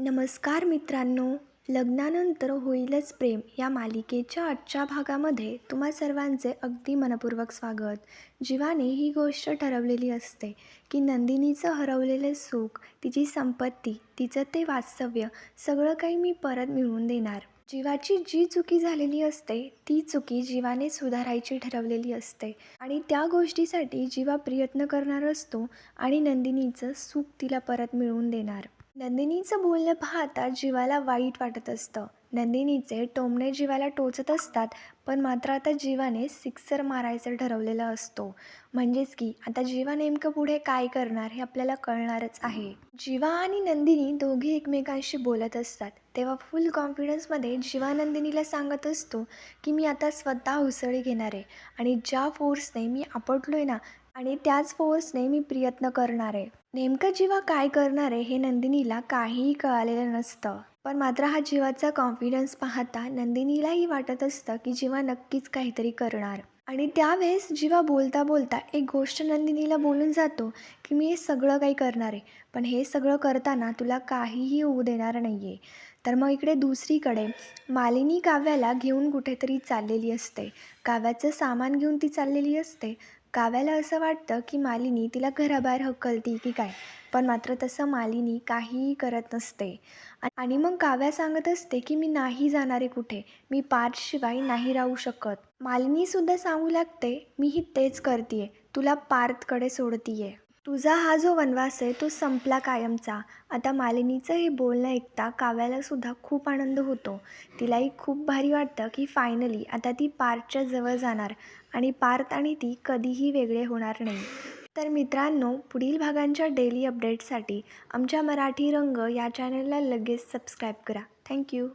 नमस्कार मित्रांनो लग्नानंतर होईलच प्रेम या मालिकेच्या आजच्या भागामध्ये तुम्हा सर्वांचे अगदी मनपूर्वक स्वागत. जीवाने ही गोष्ट ठरवलेली असते की नंदिनीचं हरवलेलं सुख तिची संपत्ती तिचं ते वास्तव्य सगळं काही मी परत मिळवून देणार. जीवाची जी चुकी झालेली असते ती चुकी जीवाने सुधारायची ठरवलेली असते. आणि त्या गोष्टीसाठी जीवा प्रयत्न करणार असतो आणि नंदिनीचं सुख तिला परत मिळवून देणार. नंदिनीचं बोलणं पाहता जीवाला वाईट वाटत असतं. नंदिनीचे टोमणे जीवाला टोचत असतात पण मात्र आता जीवाने सिक्सर मारायचं ठरवलेलं असतो. म्हणजेच की आता जीवा नेमकं पुढे काय करणार हे आपल्याला कळणारच आहे. जीवा आणि नंदिनी दोघे एकमेकांशी बोलत असतात. तेव्हा फुल कॉन्फिडन्समध्ये जीवा नंदिनीला सांगत असतो की मी आता स्वतः उसळी घेणार आहे आणि ज्या फोर्सने मी आपटलो आहे ना आणि त्याच फोर्सने मी प्रयत्न करणार आहे. नेमकं जीवा काय करणार आहे हे नंदिनीला काहीही कळालेलं नसतं. पण मात्र हा जीवाचा कॉन्फिडन्स पाहता नंदिनीलाही वाटत असतं की जीवा नक्कीच काहीतरी करणार. आणि त्यावेळेस जीवा बोलता बोलता एक गोष्ट नंदिनीला बोलून जातो की मी हे सगळं काही करणार आहे पण हे सगळं करताना तुला काहीही होऊ देणार नाही आहे तर मग इकडे दुसरीकडे मालिनी काव्याला घेऊन कुठेतरी चाललेली असते. काव्याचं सामान घेऊन ती चाललेली असते. काव्याला असं वाटतं की मालिनी तिला घराबाहेर हकलती की काय? पण मात्र तसं मालिनी काहीही करत नसते. आणि मग काव्या सांगत असते की मी नाही जाणारे कुठे? मी पार्थशिवाय नाही राहू शकत. मालिनीसुद्धा सांगू लागते मीही तेच करते तुला पार्थकडे सोडतीये. तुझा हा जो वनवास आहे तो संपला कायमचा. आता मालिनीचं हे बोलणं ऐकता काव्यालासुद्धा खूप आनंद होतो. तिलाही खूप भारी वाटतं की फायनली आता ती पार्थच्या जवळ जाणार आणि पार्थ आणि ती कधीही वेगळे होणार नाही. तर मित्रांनो पुढील भागांच्या डेली अपडेटसाठी आमच्या मराठी रंग या चॅनलला लगेच सबस्क्राईब करा. थँक्यू